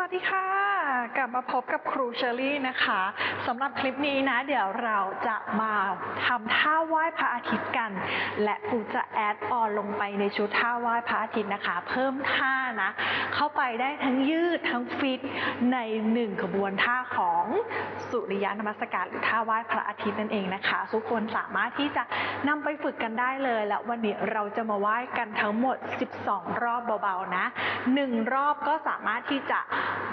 วัสดีค่ะ กลับมาพบกับครูเชอรี่นะคะสำหรับคลิปนี้นะ เดี๋ยวเราจะมาทำท่าไหว้พระอาทิตย์กัน และครูจะแอดออนลงไปในชุดท่าไหว้พระอาทิตย์นะคะ เพิ่มท่านะ เข้าไปได้ทั้งยืดทั้งฟิตในหนึ่งขบวนท่าของสุริยนมัสการหรือท่าไหว้พระอาทิตย์นั่นเองนะคะ ทุกคนสามารถที่จะนำไปฝึกกันได้เลย และวันนี้เราจะมาไหว้กันทั้งหมด 12 รอบเบาๆนะหนึ่งรอบก็สามารถที่จะ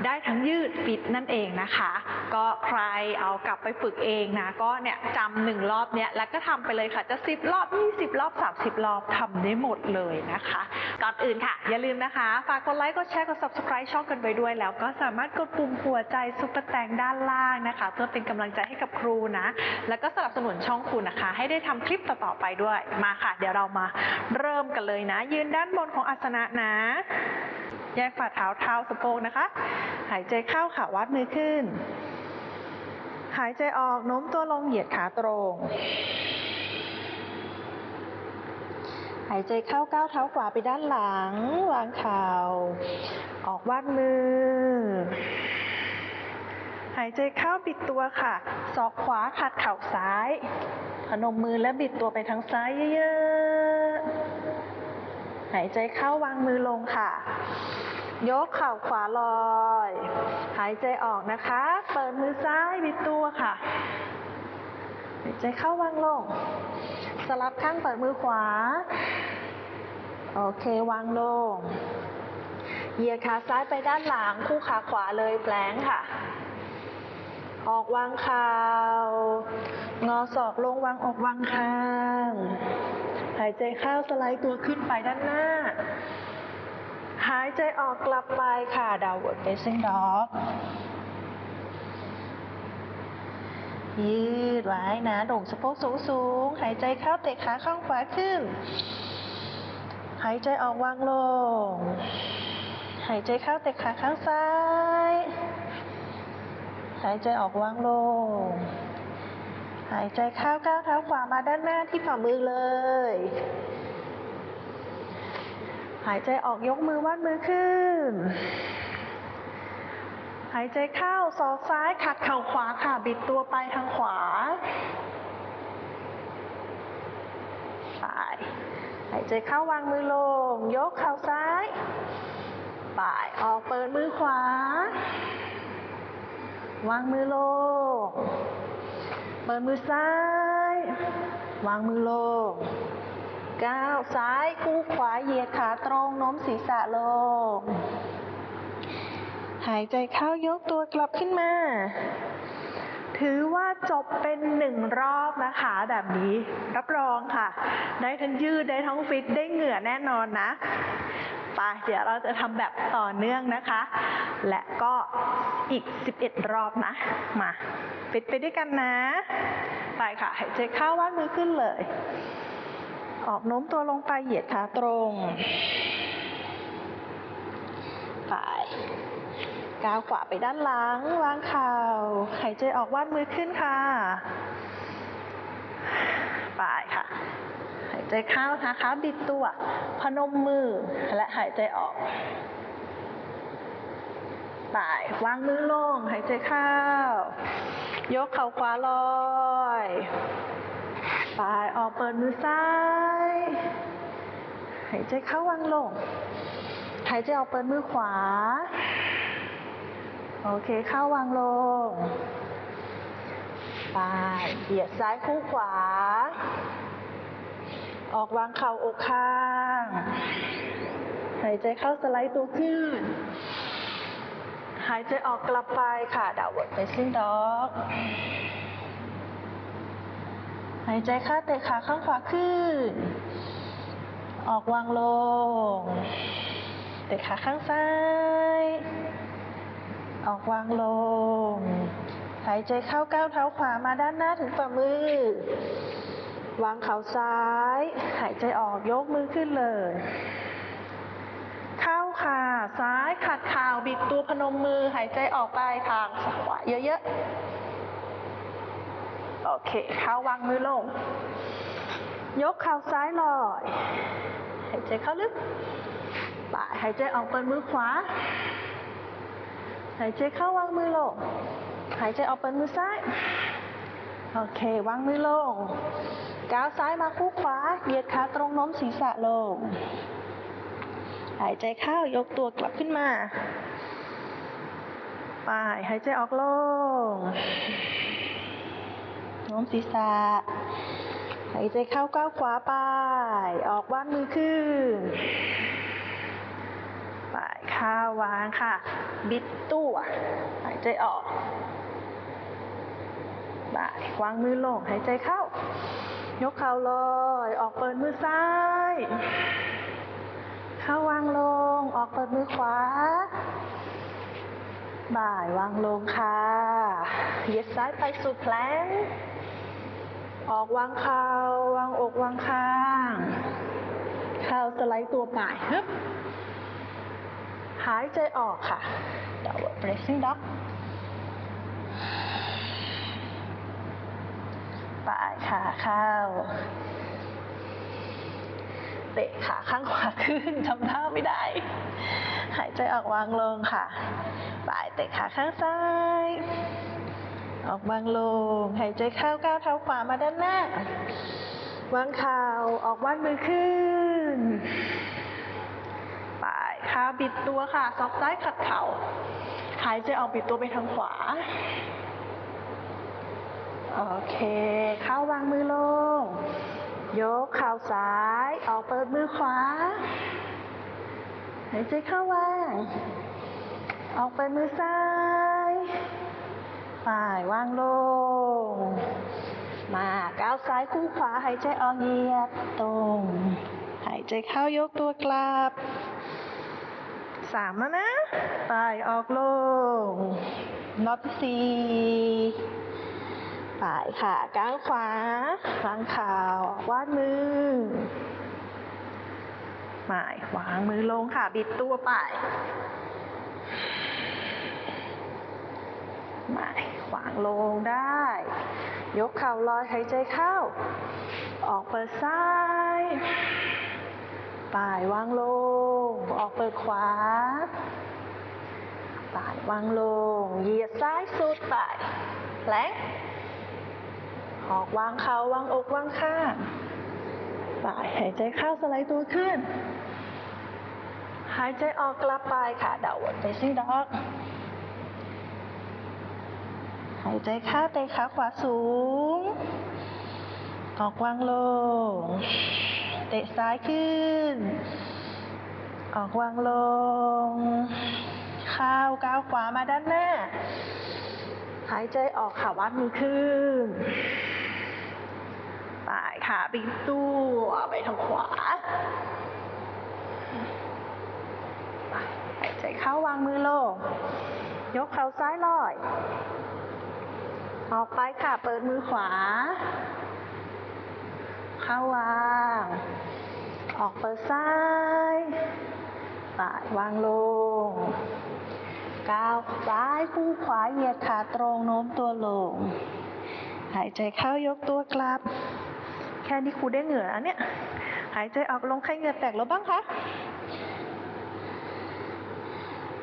ได้ทั้งยืดฟิตนั่นเองนะคะ ก็ใครเอากลับไปฝึกเองนะ ก็เนี่ยจำหนึ่งรอบเนี้ยแล้วก็ทำไปเลยค่ะ จะ10รอบ20รอบ30รอบทำได้หมดเลยนะคะ ก่อนอื่นค่ะ อย่าลืมนะคะ ฝากกดไลค์กดแชร์กด subscribe ช่องกันไปด้วย แล้วก็สามารถกดปุ่มหัวใจซุปเปอร์แตงด้านล่างนะคะ เพื่อเป็นกำลังใจให้กับครูนะ แล้วก็สนับสนุนช่องคุณนะคะ ให้ได้ทำคลิปต่อๆไปด้วยมาค่ะ เดี๋ยวเรามาเริ่มกันเลยนะ ยืนด้านบนของอาสนะนะ แยกฝ่าเท้าเท้าสะโพกนะคะ หายใจเข้าค่ะวัดมือขึ้น หายใจออกโน้มตัวลงเหยียดขาตรง หายใจเข้าก้าวเท้าขวาไปด้านหลังวางเข่าออกวาดมือ หายใจเข้าบิดตัวค่ะ ศอกขวาขัดเข่าซ้ายพนมมือและบิดตัวไปทางซ้ายเยอะๆ หายใจเข้าวางมือลงค่ะ ยกเข่าขวาลอย หายใจออกนะคะ เปิดมือซ้ายบิดตัวค่ะ หายใจเข้าวางลง สลับข้างเปิดมือขวา โอเควางลง เหยียดขาซ้ายไปด้านหลัง คู่ขาขวาเลยแปลงค่ะ ออกวางเข่างอศอกลงวางอกวางข้าง หายใจเข้าสไลด์ตัวขึ้นไปด้านหน้า หายใจออกกลับไปค่ะ downward facing dog ยืดไว้นะโด่งสะโพกสูงสูง หายใจเข้าเตะขาข้างขวาขึ้น หายใจออกวางลง หายใจเข้าเตะขาข้างซ้าย หายใจออกวางลง หายใจเข้าก้าวเท้าขวามาด้านหน้าที่ฝ่ามือเลย หายใจออกยกมือวาดมือขึ้น หายใจเข้าศอกซ้ายขัดเข่าขวาค่ะ บิดตัวไปทางขวาไปหายใจเข้าวางมือลง ยกเข่าซ้ายไปออกเปิดมือขวา วางมือลง เปิดมือซ้าย วางมือลง ก้าวซ้ายคู่ขวาเหยียดขาตรงโน้มศีรษะลง หายใจเข้ายกตัวกลับขึ้นมา ถือว่าจบเป็นหนึ่งรอบนะคะแบบนี้ รับรองค่ะ ได้ทั้งยืดได้ทั้งฟิตได้เหงื่อแน่นอนนะไปเดี๋ยวเราจะทำแบบต่อเนื่องนะคะ และก็อีก 11 รอบนะ มาฟิตไปด้วยกันนะ ไปค่ะ หายใจเข้าวาดมือขึ้นเลย ออกโน้มตัวลงไปเหยียดขาตรง ไป ก้าวขวาไปด้านหลัง วางเข่าหายใจออกวาดมือขึ้นค่ะ ไปค่ะ หายใจเข้านะคะบิดตัว พนมมือ และหายใจออก ไป วางมือลง หายใจเข้ายกเข่าขวาลอย ไปออกเปิดมือซ้าย หายใจเข้าวางลง หายใจออกเปิดมือขวา โอเคเข้าวางลงไปเหยียดซ้ายคู่ขวา ออกวางเข่าอกข้าง หายใจเข้าสไลด์ตัวขึ้น หายใจออกกลับไปค่ะดาวเวิร์ดเฟซิ่งด็อก หายใจเข้าเตะขาข้างขวาขึ้น ออกวางลง เตะขาข้างซ้าย ออกวางลง หายใจเข้าก้าวเท้าขวามาด้านหน้าถึงฝ่ามือ วางเข่าซ้าย หายใจออกยกมือขึ้นเลย เข้าค่ะ ซ้ายขัดข่าวบิดตัวพนมมือ หายใจออกไปทางขวาเยอะๆ โอเคเข้าวางมือลง ยกเข่าซ้ายลอย หายใจเข้าลึกบ่ายหายใจออกเปิดมือขวา หายใจเข้าวางมือลง หายใจออกเปิดมือซ้าย โอเค วางมือลง ก้าวซ้ายมาคู่ขวา เหยียดขาตรงโน้มศีรษะลง หายใจเข้ายกตัวกลับขึ้นมา ไป หายใจออกลง น้มศีรษะหายใจเข้าก้าวขวาไป ออกวางมือขึ้นไปข้าววางค่ะ บิดตัวหายใจออกไปวางมือลงหายใจเข้า ยกเข่าลอยออกเปิดมือซ้าย เข้าวางลง ออกเปิดมือขวาบ่ายวางลงค่ะ เหยียดซ้ายไปสู่แพลง ออกวางเข่าวางอกวางข้างเข่าสไลด์ตัวไปฮึบหายใจออกค่ะ downward facing dog ปลายขาเข้า เตะขาข้างขวาขึ้นทำท่าไม่ได้ หายใจออกวางลงค่ะปลายเตะขาข้างซ้าย ออกวางลง หายใจเข้าก้าวเท้าขวามาด้านหน้าวางเข่าออกวางมือขึ้นไปขาบิดตัวค่ะซอกซ้ายขัดเข่าหายใจออกบิดตัวไปทางขวา โอเคเข้าวางมือลง ยกเข่าซ้ายออกเปิดมือขวา หายใจเข้าวาง ออกเปิดมือซ้าย ไปวางลง มาก้าวซ้ายคู่ขวาหายใจออกเหยียดตรง หายใจเข้ายกตัวกลับสามแล้วนะไปออกลงน็อตสี่ไปค่ะก้าวขวาวางเข่าววาดมือหมายวางมือลงค่ะ บิดตัวไปหมาย วางลงได้ ยกเข่าลอยหายใจเข้า ออกเปิดซ้ายป่ายวางลง ออกเปิดขวาป่ายวางลง เหยียดซ้ายสุดป่ายแรงออกวางเข่าวางอกวางข้างป่ายหายใจเข้าสไลด์ตัวขึ้น หายใจออกกลับไปค่ะ downward facing dog หายใจเข้าเตะขาขวาสูง ออกวางลง เตะซ้ายขึ้น ออกวางลง ข้าวก้าวขวามาด้านหน้า หายใจออกขาวัดมือขึ้นปลายขาบิดตัวไปทางขวาหายใจเข้าวางมือลง ยกเข่าซ้ายลอย ออกไปค่ะ เปิดมือขวา เข้าวาง ออกเปิดซ้ายปายวางลง ก้าวซ้ายคู่ขวาเหยียดขาตรงโน้มตัวลง หายใจเข้ายกตัวกลับ แค่นี้ครูได้เหงื่อแล้วเนี่ย หายใจออกลงใครเหงื่อแตกแล้วบ้างคะ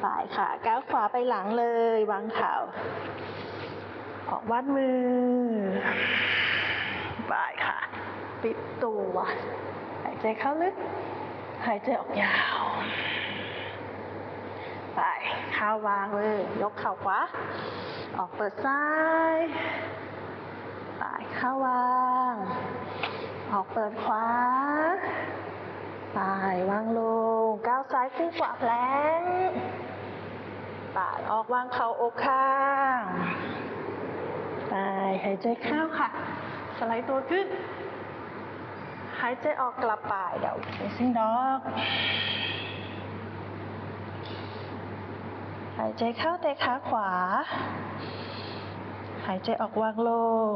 ป่ายค่ะก้าวขวาไปหลังเลยวางเข่า ออกวัดมือป่ายค่ะ ปิดตัวหายใจเข้าลึก หายใจออกยาวไปข้าววางเลย ยกเข่าขวา ออกเปิดซ้ายไปข้าวาง ออกเปิดขวาไปวางลง ก้าวซ้ายคู่ขวาแพลงไปออกวางเข่าอกข้าง ไป หายใจเข้าค่ะ สไลด์ตัวขึ้น หายใจออกกลับไปเดี๋ยว facing dog หายใจเข้าเตะขาขวา หายใจออกวางลง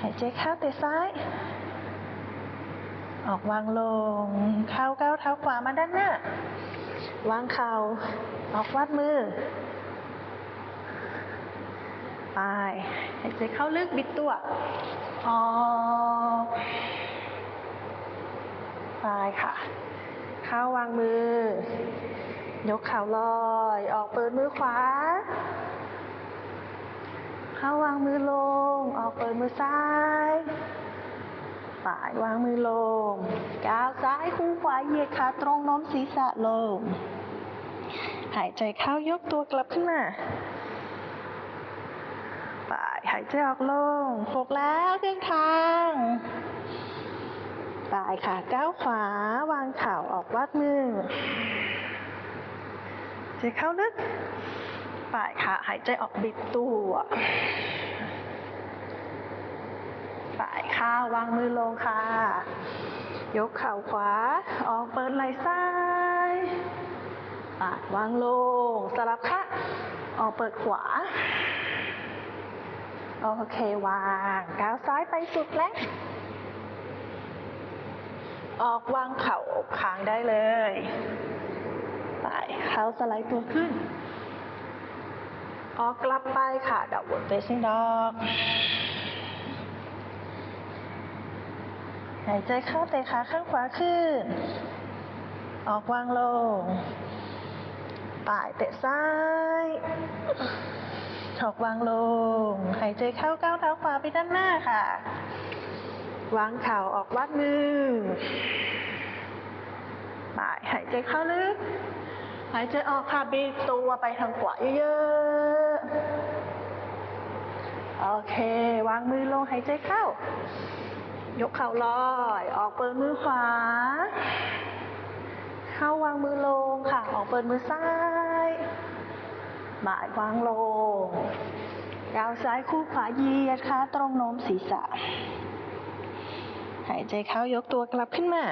หายใจเข้าเตะซ้าย ออกวางลง เข้าก้าวเท้าขวามาด้านหน้า วางเข่าออกวัดมือ ไปหายใจเข้าลึกบิดตัวออกไปค่ะ เข้าวางมือ ยกเข่าลอย ออกเปิดมือขวา เข้าวางมือลง ออกเปิดมือซ้ายปายวางมือลง ก้าวซ้ายคู่ขวาเหยียดขาตรงโน้มศีรษะลง หายใจเข้ายกตัวกลับขึ้นมาายหายใจออกลงหกแล้วครึ่งทางป่ายค่ะก้าวขวาวางเข่าออกวัดมือใจเข้าลึกป่ายค่ะหายใจออกบิดตัวฝ่ายขาวางมือลงค่ะ ยกเข่าขวา ออกเปิดไหล่ซ้ายปาดวางลง สลับค่ะ ออกเปิดขวา โอเควางก้าวซ้ายไปสุดแล้ว ออกวางเข่าอกค้างได้เลย ไปเข้าสไลด์ตัวขึ้น ออกกลับไปค่ะดับเบิลเฟซิ่งดอกหายใจเข้าเตะขาข้างขวาขึ้น ออกวางลง ป่ายเตะซ้าย ออกวางลง หายใจเข้าก้าวเท้าขวาไปด้านหน้าค่ะ วางเข่าออกวัดมือป่ายหายใจเข้าลึก หายใจออกค่ะบีตัวไปทางขวาเยอะๆ โอเค วางมือลงหายใจเข้า ยกเข่าลอย ออกเปิดมือขวา เข้าวางมือลงค่ะ ออกเปิดมือซ้าย บ่ายวางลงก้าวซ้ายคู่ขวาเหยียดขาตรงโน้มศีรษะ หายใจเข้ายกตัวกลับขึ้นมา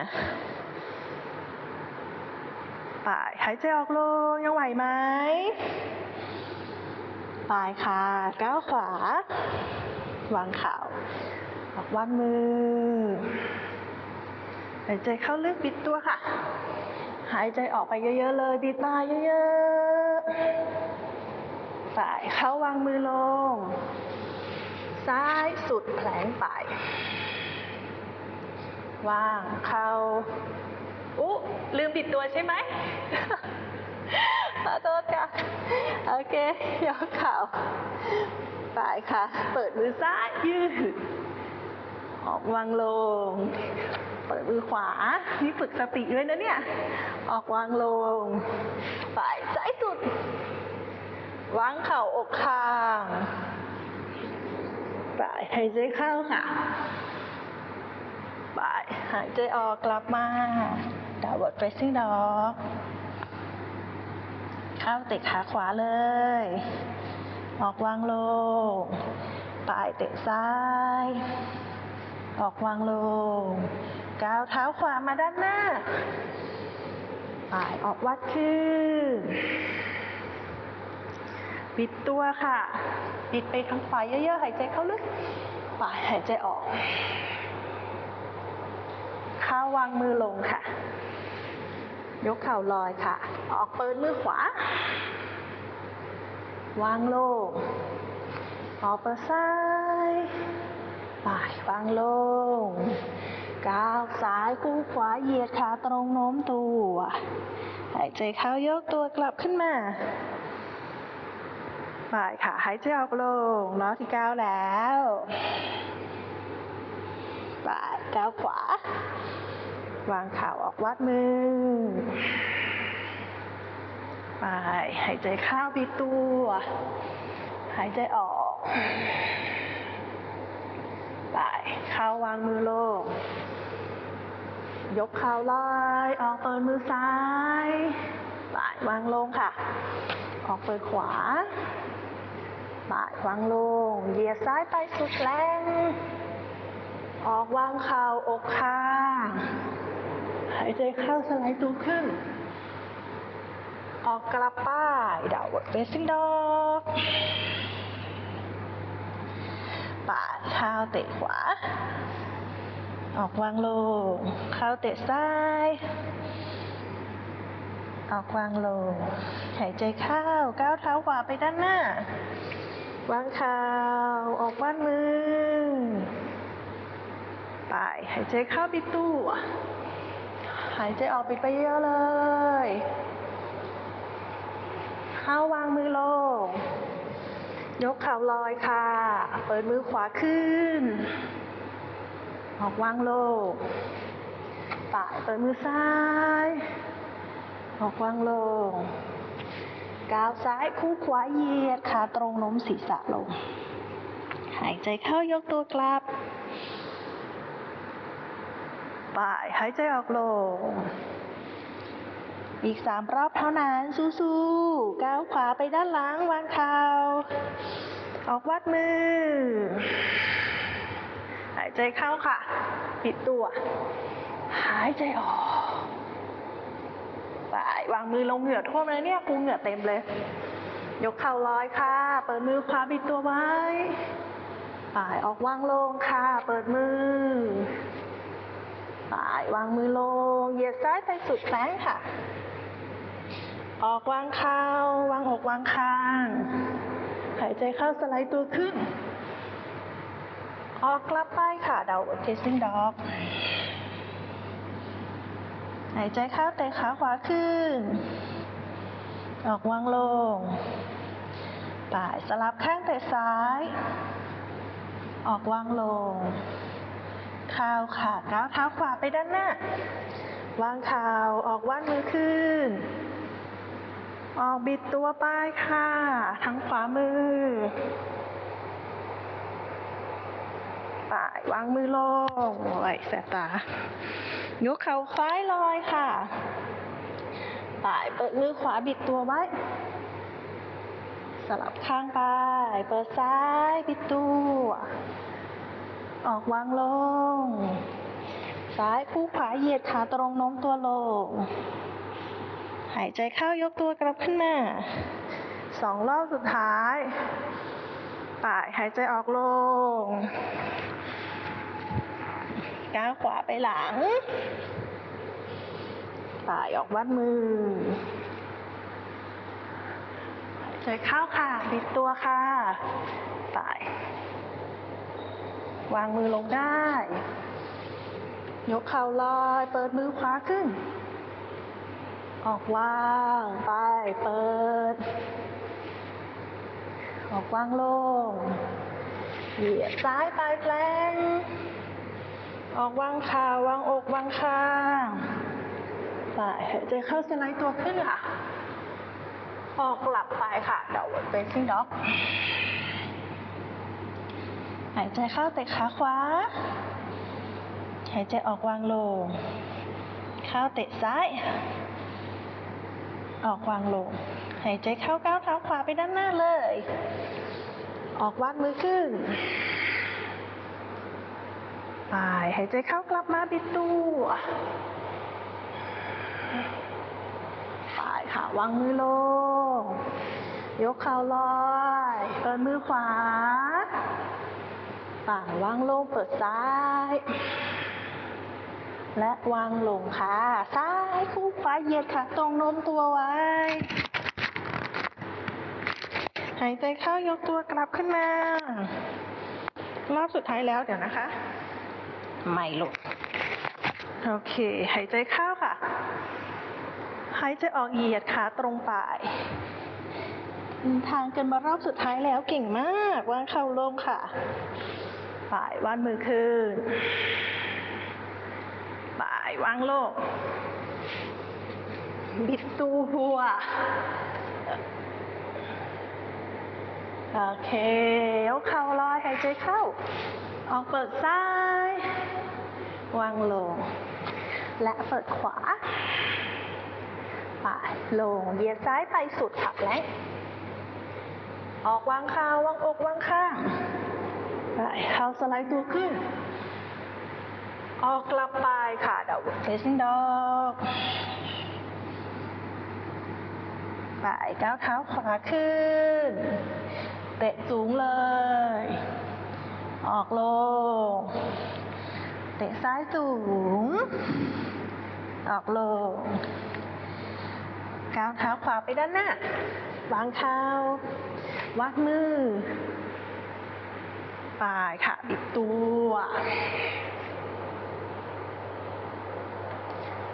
ป่ายหายใจออกลงยังไหวไหมป่ายค่ะก้าวขวา วางข่าออกวางมือ หายใจเข้าลึกบิดตัวค่ะ หายใจออกไปเยอะๆเลย บิดมาเยอะๆ ฝ่ายเข้าวางมือลง ซ้ายสุดแผลงไป วางเขาอุ๊ลืมบิดตัวใช่ไหมขอโทษค่ะ โอเคยกเข่าฝ่ายค่ะ เปิดมือซ้ายยืด ออกวางลง เปิดมือขวา นี่ฝึกสติด้วยนะเนี่ย ออกวางลงฝ่ายซ้ายสุด วางเข่าอกข้างฝ่ายหายใจเข้าค่ะฝ่ายหายใจออกกลับมาดาวด์เฟซซิ่งดอกเข้าเตะขาขวาเลย ออกวางลงฝ่ายเตะซ้าย ออกวางลงก้าวเท้าขวามาด้านหน้าป่ายออกวัดขึ้น ปิดตัวค่ะปิดไปทางขวาเยอะๆ หายใจเข้าลึกป่ายหายใจออกเข้าวางมือลงค่ะ ยกเข่าลอยค่ะ ออกเปิดมือขวา วางลง ออกเปิดซ้ายป่ายวางลง ก้าวซ้ายคู่ขวาเหยียดขาตรงโน้มตัว หายใจเข้ายกตัวกลับขึ้นมา ป่ายค่ะ หายใจออกลงล้อที่ก้าวแล้วป่ายก้าวขวา วางเข่าออกวัดมือป่าหายใจเข้าบิดตัว หายใจออกป่าเข้าวางมือลง ยกเข่าลอยออกเปิดมือซ้ายป่าวางลงค่ะ ออกเปิดขวา ป่ายวางลง เหยียดซ้ายไปสุดแรง ออกวางเข่าอกข้างหายใจเข้าสไลด์ตัวขึ้น ออกกลับป้ายดาวด์เฟซซิ่งดอกป่าดเท้าเตะขวา ออกวางลง เข้าเตะซ้าย ออกวางลง หายใจเข้า ก้าวเท้าขวาไปด้านหน้า วางเข่าออกวางมือไปหายใจเข้าบิดตู้หายใจออกปิดไปเยอะเลย เข้าวางมือลง ยกเข่าลอยค่ะ เปิดมือขวาขึ้น ออกวางลงป่ายเปิดมือซ้าย ออกวางลง ก้าวซ้ายคู่ขวาเหยียดขาตรงโน้มศีรษะลง หายใจเข้ายกตัวกลับป่ายหายใจออกลง อีกสามรอบเท่านั้น สู้ๆ ก้าวขวาไปด้านหลังวางเข่า ออกวัดมือ หายใจเข้าค่ะ ปิดตัว หายใจออก วางมือลงเหงื่อท่วมเลยเนี่ยกูเหงื่อเต็มเลย ยกเข่าลอยค่ะ เปิดมือขวาปิดตัวไว้ป่ายออกวางลงค่ะ เปิดมือป่ายวางมือลง เหยียดซ้ายไปสุดแขนค่ะ ออกวางเข่าวางอกวางคางหายใจเข้าสไลด์ตัวขึ้น ออกกลับไปค่ะ เดาเทสซิ่งด็อก หายใจเข้าเตะขาขวาขึ้น ออกวางลงป่ายสลับข้างเตะซ้าย ออกวางลงข้าวค่ะก้าวเท้าขวาไปด้านหน้า วางเข่าออกว่านมือขึ้น ออกบิดตัวไปค่ะ ทั้งขวามือ ป่าย วางมือลงโอ้ยแสบตายกเข่าซ้ายลอยค่ะป่ายเปิดมือขวาบิดตัวไว้ สลับข้างไป เปิดซ้ายบิดตัว ออกวางลง ซ้ายคู่ขวาเหยียดขาตรงโน้มตัวลง หายใจเข้ายกตัวกลับขึ้นมาสองรอบสุดท้ายป่ายหายใจออกลง ก้าวขวาไปหลังป่ายออกวัดมือหายใจเข้าค่ะบิดตัวค่ะป่าย วางมือลงได้ ยกเข่าลอย เปิดมือขวาขึ้น ออกวางไปเปิด ออกวางลง เหยียดซ้ายปลายแปลง ออกวางขาวางอกวางข้างไปหายใจเข้าสไลด์ตัวขึ้นค่ะ ออกกลับไปค่ะเดาเฟซซิ่งด็อกหายใจเข้าเตะขาขวา หายใจออกวางลง เข้าเตะซ้าย ออกวางลง หายใจเข้าก้าวเท้าขวาไปด้านหน้าเลย ออกวาดมือขึ้น ไปหายใจเข้ากลับมาบิดตัวไปค่ะ วางมือลง ยกเข่าลอยเปิดมือขวาป่าวางลงเปิดซ้าย และวางลงค่ะ ซ้ายคู่ขวาเหยียดค่ะ ตรงโน้มตัวไว้ หายใจเข้ายกตัวกลับขึ้นมารอบสุดท้ายแล้วเดี๋ยวนะคะ ไม่หลุด โอเค หายใจเข้าค่ะ หายใจออกเหยียดขาตรงปลายทางกันมารอบสุดท้ายแล้วเก่งมากวางเข่าลงค่ะปลายวานมือขึ้นปลายวางลงบิดตัวหัว โอเคเข่าลอยหายใจเข้า ออกเปิดซ้าย วางลง และเปิดขวาไปลงเหยียดซ้ายไปสุดขับแรงออกวางขาวางอกวางข้างไปเข่าสไลด์ตัวขึ้น ออกกลับไปค่ะเดาเฟซิ่งดอกไปก้าวเท้าขวาขึ้น เตะสูงเลย ออกลงะซ้ายสูง ออกลง ก้าวเท้าขวาไปด้านหน้า วางเท้า วัดมือ ปลายค่ะบิดตัว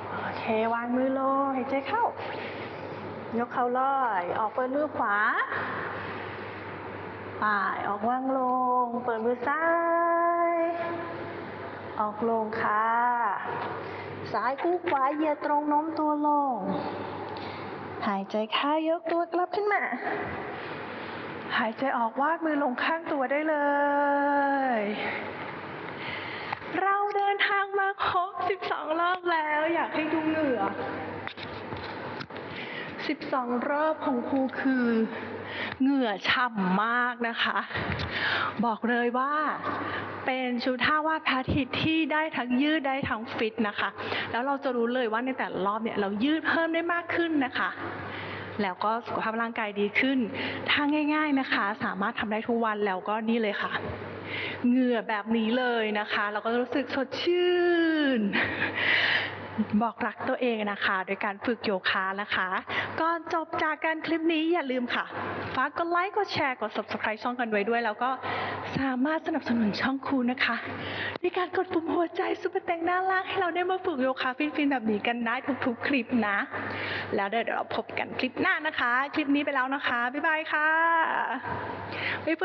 โอเค วางมือลง หายใจเข้า ยกเข่าลอย ออกเปิดมือขวาป่ายออกวางลง เปิดมือซ้าย ออกลงค่ะ ซ้ายกู้ขวาเหยียดตรงโน้มตัวลง หายใจเข้ายกตัวกลับขึ้นมา หายใจออกวาดมือลงข้างตัวได้เลย เราเดินทางมาครบ 12 รอบแล้ว อยากให้ดูเหงื่อ 12 รอบของครูคือ เหงื่อฉ่ำมากนะคะ บอกเลยว่าเป็นชุดท่าวาดพระอาทิตย์ที่ได้ทั้งยืดได้ทั้งฟิตนะคะ แล้วเราจะรู้เลยว่าในแต่ละรอบเนี่ยเรายืดเพิ่มได้มากขึ้นนะคะ แล้วก็สุขภาพร่างกายดีขึ้นถ้าง่าย ๆนะคะ สามารถทำได้ทุกวันแล้วก็นี่เลยค่ะเหงื่อแบบนี้เลยนะคะ เราก็รู้สึกสดชื่น บอกรักตัวเองนะคะ โดยการฝึกโยคะนะคะก่อนจบจากการคลิปนี้อย่าลืมค่ะ ฝากกดไลค์ กดแชร์ กด subscribe ช่องกันไว้ด้วย แล้วก็สามารถสนับสนุนช่องครูนะคะด้วยการกดปุ่มหัวใจซุปเปอร์แตงหน้าล่างให้เราได้มาฝึกโยคะฟินๆแบบนี้กันได้ทุกๆ คลิปนะ แล้วเดี๋ยวเราพบกันคลิปหน้านะคะ คลิปนี้ไปแล้วนะคะ บ๊ายบายค่ะไปฝึก